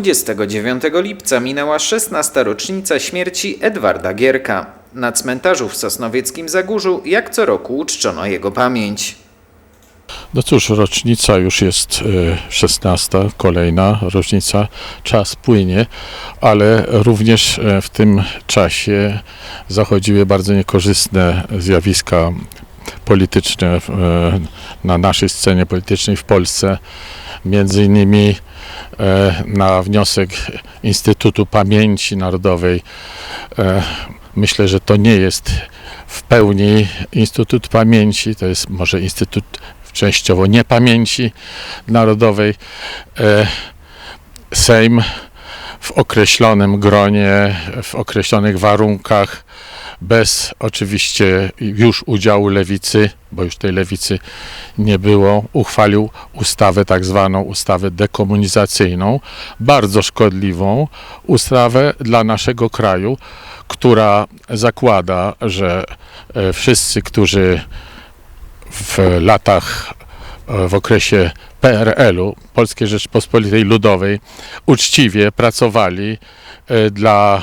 29 lipca minęła 16. rocznica śmierci Edwarda Gierka. Na cmentarzu w Sosnowieckim Zagórzu jak co roku uczczono jego pamięć. No cóż, rocznica już jest e, 16, kolejna rocznica, czas płynie, ale również e, w tym czasie zachodziły bardzo niekorzystne zjawiska polityczne e, na naszej scenie politycznej w Polsce. Między innymi e, na wniosek Instytutu Pamięci Narodowej e, myślę, że to nie jest w pełni Instytut Pamięci, to jest może Instytut częściowo niepamięci narodowej. Sejm w określonym gronie, w określonych warunkach, bez oczywiście już udziału lewicy, bo już tej lewicy nie było, uchwalił ustawę tak zwaną ustawę dekomunizacyjną, bardzo szkodliwą ustawę dla naszego kraju, która zakłada, że e, wszyscy, którzy w latach, e, w okresie PRL-u, Polskiej Rzeczpospolitej Ludowej, uczciwie pracowali e, dla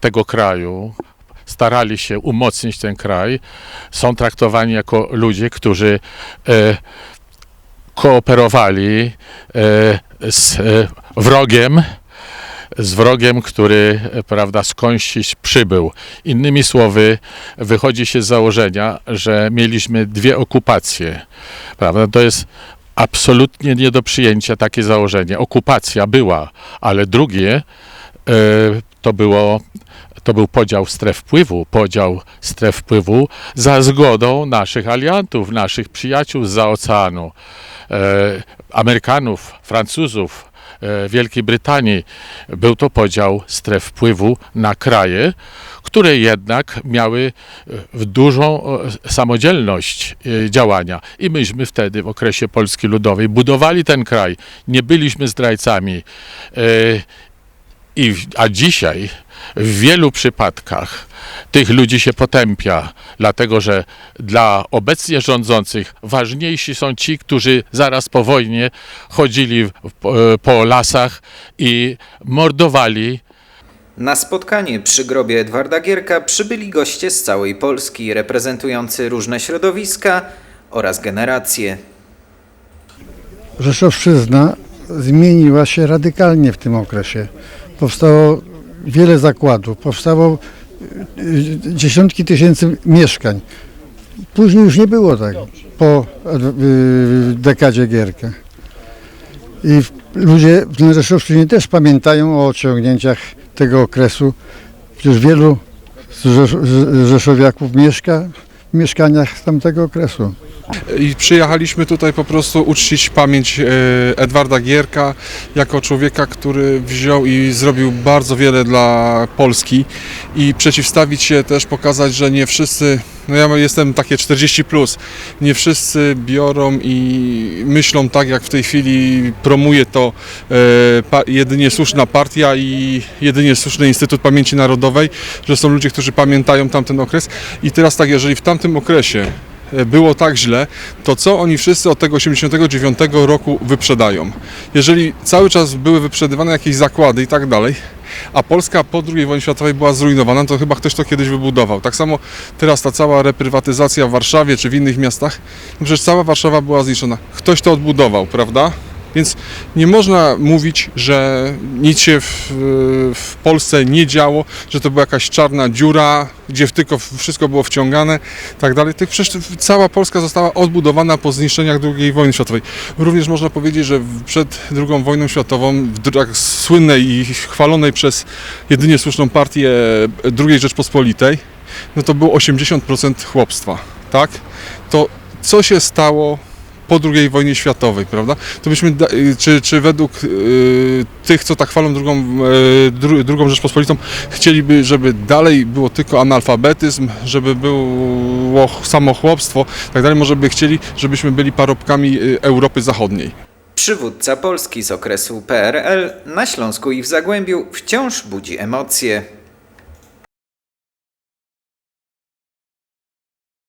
tego kraju, starali się umocnić ten kraj, są traktowani jako ludzie, którzy e, kooperowali e, z e, wrogiem, z wrogiem, który, e, prawda, skądś przybył. Innymi słowy, wychodzi się z założenia, że mieliśmy dwie okupacje, prawda? To jest absolutnie nie do przyjęcia takie założenie. Okupacja była, ale drugie e, to było to był podział stref wpływu, podział stref wpływu za zgodą naszych aliantów, naszych przyjaciół z oceanu, e, Amerykanów, Francuzów, e, Wielkiej Brytanii. Był to podział stref wpływu na kraje, które jednak miały e, dużą e, samodzielność e, działania. I myśmy wtedy w okresie Polski Ludowej budowali ten kraj. Nie byliśmy zdrajcami. E, i, w- a dzisiaj w wielu przypadkach tych ludzi się potępia, dlatego że dla obecnie rządzących ważniejsi są ci, którzy zaraz po wojnie chodzili w- po, po lasach i mordowali Na spotkanie przy grobie Edwarda Gierka przybyli goście z całej Polski, reprezentujący różne środowiska oraz generacje. Rzeszowszczyzna zmieniła się radykalnie w tym okresie. Powstało wiele zakładów, powstało y, y, dziesiątki tysięcy mieszkań. Później już nie było tak, po y, dekadzie Gierka. I ludzie w Rzeszowszczyźnie też pamiętają o osiągnięciach tego okresu, przecież wielu Rzeszowiaków mieszka w mieszkaniach z tamtego okresu. I przyjechaliśmy tutaj po prostu uczcić pamięć e, Edwarda Gierka jako człowieka, który wziął i zrobił bardzo wiele dla Polski. I przeciwstawić się też, pokazać, że nie wszyscy, no ja jestem takie 40 plus, nie wszyscy biorą i myślą tak, jak w tej chwili promuje to e, jedynie słuszna partia i jedynie słuszny Instytut Pamięci Narodowej, że są ludzie, którzy pamiętają tamten okres. I teraz tak, jeżeli w tamtym okresie było tak źle, to co oni wszyscy od tego 89 roku wyprzedają? Jeżeli cały czas były wyprzedywane jakieś zakłady i tak dalej, a Polska po II wojnie światowej była zrujnowana, to chyba ktoś to kiedyś wybudował. Tak samo teraz ta cała reprywatyzacja w Warszawie czy w innych miastach, no przecież cała Warszawa była zniszczona. Ktoś to odbudował, prawda? Więc nie można mówić, że nic się w, w Polsce nie działo, że to była jakaś czarna dziura, gdzie tylko wszystko było wciągane, tak dalej. Tych cała Polska została odbudowana po zniszczeniach II wojny światowej. Również można powiedzieć, że przed II wojną światową, w tak słynnej i chwalonej przez jedynie słuszną partię II Rzeczpospolitej, no to było 80% chłopstwa, tak? To co się stało po II wojnie światowej, prawda? To byśmy, y, czy, czy według y, tych, co tak chwalą drugą, y, dru, drugą Rzeczpospolitą, chcieliby, żeby dalej było tylko analfabetyzm, żeby było samochłopstwo, tak dalej, może by chcieli, żebyśmy byli parobkami Europy Zachodniej. Przywódca Polski z okresu PRL na Śląsku i w Zagłębiu wciąż budzi emocje.